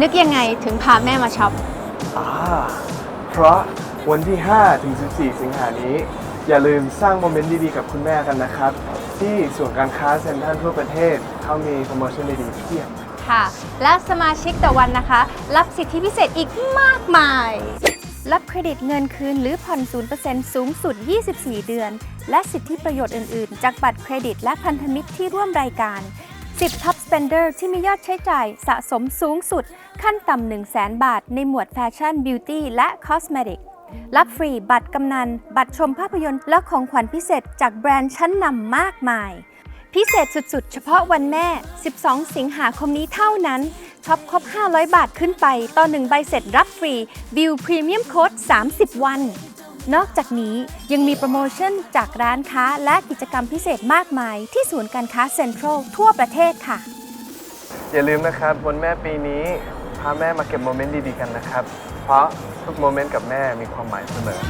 นึกยังไงถึงพาแม่มาช็อป อ่าเพราะวันที่ 5 ถึง 14 สิงหานี้ อย่าลืมสร้างโมเมนต์ดีๆ กับคุณแม่กันนะครับ ที่ส่วนย์การค้าเซ็นทรัลทั่วประเทศเขามีโปรโมชั่นดีๆเพียบ ค่ะ และสมาชิกต่อวันนะคะ รับสิทธิพิเศษอีกมากมาย รับเครดิตเงินคืนหรือผ่อน 0%สูงสุด 24 เดือน และสิทธิประโยชน์อื่น ๆ จากบัตรเครดิตและพันธมิตรที่ร่วมรายการ 10 Top Spender ที่มียอดใช้จ่ายสะสมสูงสุด ขั้นต่ำ 1 0 0 0 0แบาท ในหมวดแฟชั่น บิวตี้ และคอสเมติก รับฟรีบัตรกำนัน บัตรชมภาพยนตร์ และของขวัญพิเศษจากแบรนด์ชั้นนำมากมาย พิเศษสุดๆ เฉพาะวันแม่ 12 สิงหาคมนี้เท่านั้น ช็อปครบ 500 บาทขึ้นไป ต่อ 1 ใบเสร็จรับฟรีบิลพรีเมียมโค้ด 30 วัน นอกจากนี้ยังมีโปรโมชั่นจากร้านค้าและกิจกรรมพิเศษมากมาย ที่ศูนย์การค้าเซ็นทรัลทั่วประเทศค่ะ อย่าลืมนะครับวันแม่ปีนี้ พาแม่มาเก็บโมเมนต์ดีๆกันนะครับ เพราะทุกโมเมนต์กับแม่มีความหมายเสมอ